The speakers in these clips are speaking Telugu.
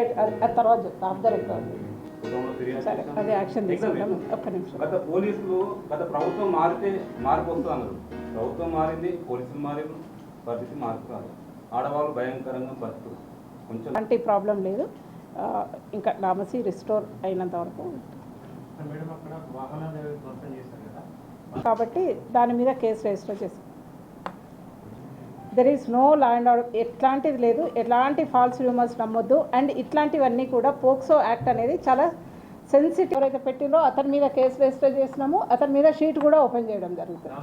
పెట్ తర్వాత చెప్తా. ఆఫ్ ద రికార్డ్ సరే. అదే యాక్షన్ తీసుకుంటాం. ఒక్క నిమిషం. గత పోలీసులు గత ప్రభుత్వం మారితే మార్పు వస్తుంది అన్నారు. ప్రభుత్వం మారింది పోలీసులు మారింది పరిస్థితి మార్పు కాదు ఆడవాళ్ళు భయంకరంగా బతుకు కొంచెం అలాంటి ప్రాబ్లం లేదు. ఇంకా నామసి రిస్టోర్ అయినంత వరకు మేడం అక్కడ వాహనాలు ఏవో ధ్వంసం చేశారు కదా? కాబట్టి దాని మీద కేసు రిజిస్టర్ చేసాం there is no land order ఎట్లాంటిది లేదు. ఎలాంటి ఫాల్స్ రూమర్స్ నమ్మొద్దు. అండ్ ఇట్లాంటివన్నీ కూడా పోక్సో యాక్ట్ అనేది చాలా సెన్సిటివ్ ఎవరైతే పెట్టిందో అతని మీద కేసు రిజిస్టర్ చేసినామో. అతని మీద షీట్ కూడా ఓపెన్ చేయడం జరుగుతుంది.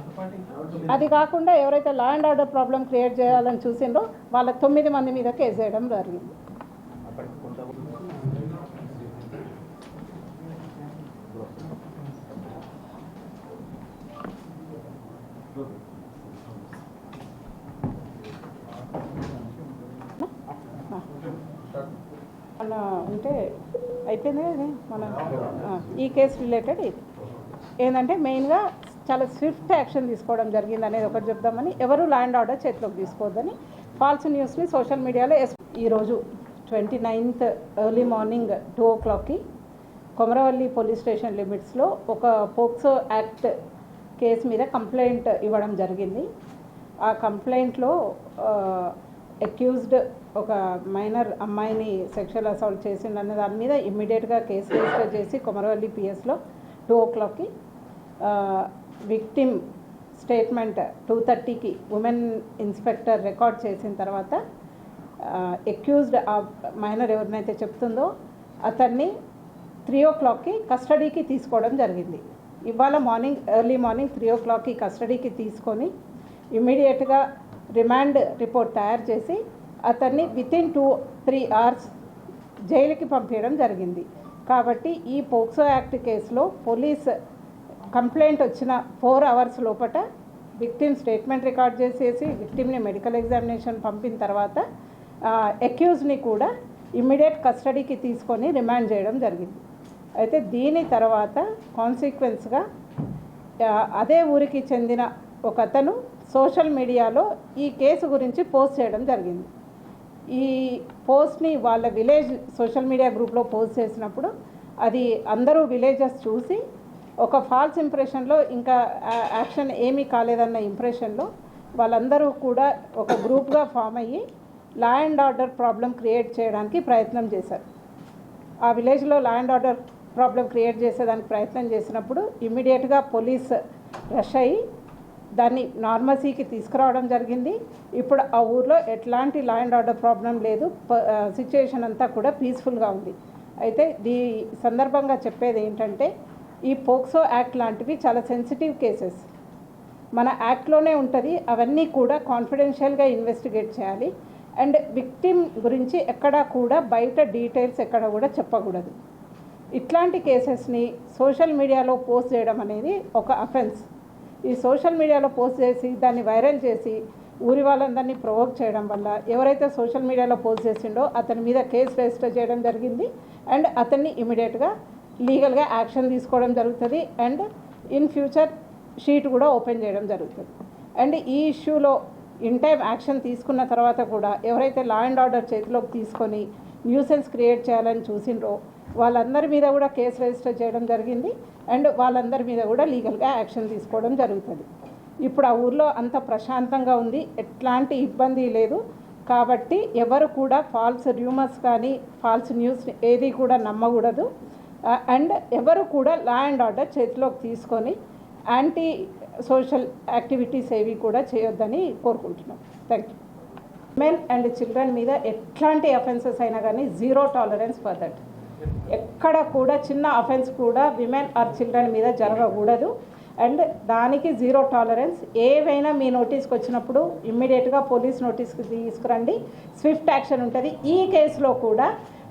అది కాకుండా ఎవరైతే ల్యాండ్ ఆర్డర్ ప్రాబ్లం క్రియేట్ చేయాలని చూసిండ్రో వాళ్ళ తొమ్మిది మంది మీద కేసు చేయడం జరిగింది. Thank you. ఉంటే అయిపోయింది కదా మన ఈ కేసు రిలేటెడ్ ఇది. ఏంటంటే మెయిన్గా చాలా స్విఫ్ట్ యాక్షన్ తీసుకోవడం జరిగింది అనేది ఒకటి చెప్దామని ఎవరు ల్యాండ్ ఆర్డర్ చేతిలోకి తీసుకోవద్దని ఫాల్స్ న్యూస్ని సోషల్ మీడియాలో ఈరోజు twenty ninth early morning two ఓ క్లాక్కి కొమరవల్లి పోలీస్ స్టేషన్ లిమిట్స్లో ఒక పోక్సో యాక్ట్ కేసు మీద కంప్లైంట్ ఇవ్వడం జరిగింది. ఆ కంప్లైంట్లో అక్యూజ్డ్ ఒక మైనర్ అమ్మాయిని సెక్షువల్ అసాల్ట్ చేసిండు అనే దాని మీద ఇమ్మీడియట్గా కేసు రిజిస్టర్ చేసి కొమరవల్లి పిఎస్లో టూ ఓ క్లాక్కి విక్టిమ్ స్టేట్మెంట్ టూ థర్టీకి ఉమెన్ ఇన్స్పెక్టర్ రికార్డ్ చేసిన తర్వాత ఎక్యూజ్డ్ ఆ మైనర్ ఎవరినైతే చెప్తుందో అతన్ని త్రీ ఓ క్లాక్కి కస్టడీకి తీసుకోవడం జరిగింది. ఇవాళ మార్నింగ్ ఎర్లీ మార్నింగ్ త్రీ ఓ క్లాక్కి కస్టడీకి తీసుకొని ఇమ్మీడియట్గా రిమాండ్ రిపోర్ట్ తయారు చేసి అతన్ని వితిన్ టూ త్రీ అవర్స్ జైలుకి పంపించడం జరిగింది. కాబట్టి ఈ పోక్సో యాక్ట్ కేసులో పోలీస్ కంప్లైంట్ వచ్చిన ఫోర్ అవర్స్ లోపట విక్టిమ్ స్టేట్మెంట్ రికార్డ్ చేసేసి విక్టిమ్ని మెడికల్ ఎగ్జామినేషన్ పంపిన తర్వాత అక్యూజ్ని కూడా ఇమ్మీడియట్ కస్టడీకి తీసుకొని రిమాండ్ చేయడం జరిగింది. అయితే దీని తర్వాత కాన్సిక్వెన్స్గా అదే ఊరికి చెందిన ఒక అతను సోషల్ మీడియాలో ఈ కేసు గురించి పోస్ట్ చేయడం జరిగింది. ఈ పోస్ట్ని వాళ్ళ విలేజ్ సోషల్ మీడియా గ్రూప్లో పోస్ట్ చేసినప్పుడు అది అందరూ విలేజెస్ చూసి ఒక ఫాల్స్ ఇంప్రెషన్లో ఇంకా యాక్షన్ ఏమీ కాలేదన్న ఇంప్రెషన్లో వాళ్ళందరూ కూడా ఒక గ్రూప్గా ఫామ్ అయ్యి law and order problem create చేయడానికి ప్రయత్నం చేశారు. ఆ విలేజ్లో ల్యాండ్ ఆర్డర్ ప్రాబ్లం క్రియేట్ చేసేదానికి ప్రయత్నం చేసినప్పుడు ఇమ్మీడియట్గా పోలీస్ రష్ అయ్యి దాన్ని నార్మసీకి తీసుకురావడం జరిగింది. ఇప్పుడు ఆ ఊర్లో ఎట్లాంటి ల్యాండ్ ఆర్డర్ ప్రాబ్లం లేదు. సిచ్యుయేషన్ అంతా కూడా పీస్ఫుల్గా ఉంది. అయితే దీ సందర్భంగా చెప్పేది ఏంటంటే ఈ పోక్సో యాక్ట్ లాంటివి చాలా సెన్సిటివ్ కేసెస్ మన యాక్ట్లోనే ఉంటుంది. అవన్నీ కూడా కాన్ఫిడెన్షియల్గా ఇన్వెస్టిగేట్ చేయాలి. అండ్ విక్టిమ్ గురించి ఎక్కడా కూడా బయట డీటెయిల్స్ ఎక్కడ కూడా చెప్పకూడదు. ఇట్లాంటి కేసెస్ని సోషల్ మీడియాలో పోస్ట్ చేయడం అనేది ఒక అఫెన్స్ ఈ సోషల్ మీడియాలో పోస్ట్ చేసి దాన్ని వైరల్ చేసి ఊరి వాళ్ళందరినీ ప్రొవోక్ చేయడం వల్ల ఎవరైతే సోషల్ మీడియాలో పోస్ట్ చేసిండో అతని మీద కేసు రిజిస్టర్ చేయడం జరిగింది. అండ్ అతన్ని ఇమీడియట్గా లీగల్గా యాక్షన్ తీసుకోవడం జరుగుతుంది. అండ్ ఇన్ ఫ్యూచర్ షీట్ కూడా ఓపెన్ చేయడం జరుగుతుంది. అండ్ ఈ ఇష్యూలో ఇన్ టైం యాక్షన్ తీసుకున్న తర్వాత కూడా ఎవరైతే లా అండ్ ఆర్డర్ చేతిలోకి తీసుకొని న్యూసెన్స్ క్రియేట్ చేయాలని చూసిండ్రో వాళ్ళందరి మీద కూడా కేసు రిజిస్టర్ చేయడం జరిగింది అండ్ వాళ్ళందరి మీద కూడా లీగల్గా యాక్షన్ తీసుకోవడం జరుగుతుంది. ఇప్పుడు ఆ ఊర్లో అంత ప్రశాంతంగా ఉంది ఎట్లాంటి ఇబ్బంది లేదు. కాబట్టి ఎవరు కూడా ఫాల్స్ ర్యూమర్స్ కానీ ఫాల్స్ న్యూస్ ఏది కూడా నమ్మకూడదు. అండ్ ఎవరు కూడా లా అండ్ ఆర్డర్ చేతిలోకి తీసుకొని యాంటీ సోషల్ యాక్టివిటీస్ ఏవి కూడా చేయొద్దని కోరుకుంటున్నాం. Thank you men and children మీద ఎట్లాంటి అఫెన్సెస్ అయినా కానీ జీరో టాలరెన్స్ ఫర్ దట్ ఎక్కడ కూడా చిన్న అఫెన్స్ కూడా విమెన్ ఆర్ చిల్డ్రన్ మీద జరగకూడదు. అండ్ దానికి జీరో టాలరెన్స్ ఏవైనా మీ నోటీస్కి వచ్చినప్పుడు ఇమ్మీడియట్గా పోలీస్ నోటీస్కి తీసుకురండి. స్విఫ్ట్ యాక్షన్ ఉంటుంది. ఈ కేసులో కూడా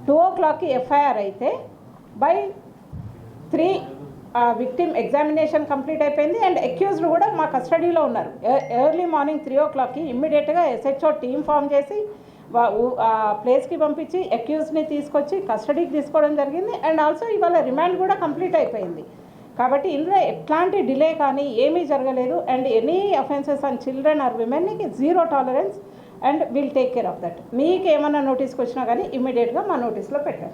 టూ ఓ క్లాక్కి ఎఫ్ఐఆర్ అయితే by three victim examination complete అయిపోయింది అండ్ అక్యూజ్డ్ కూడా మా కస్టడీలో ఉన్నారు. ఎర్లీ మార్నింగ్ త్రీ ఓ క్లాక్కి ఇమ్మీడియట్గా ఎస్హెచ్ఓ టీమ్ ఫామ్ చేసి ఆ ప్లేస్కి పంపించి అక్యూజ్ని తీసుకొచ్చి కస్టడీకి తీసుకోవడం జరిగింది అండ్ ఆల్సో ఇవాళ రిమాండ్ కూడా కంప్లీట్ అయిపోయింది. కాబట్టి ఇందులో ఎట్లాంటి డిలే కానీ ఏమీ జరగలేదు and any offences on children or విమెన్కి zero tolerance and will take care of that. మీకు ఏమైనా నోటీస్కి వచ్చినా కానీ ఇమీడియట్గా మా నోటీస్లో పెట్టారు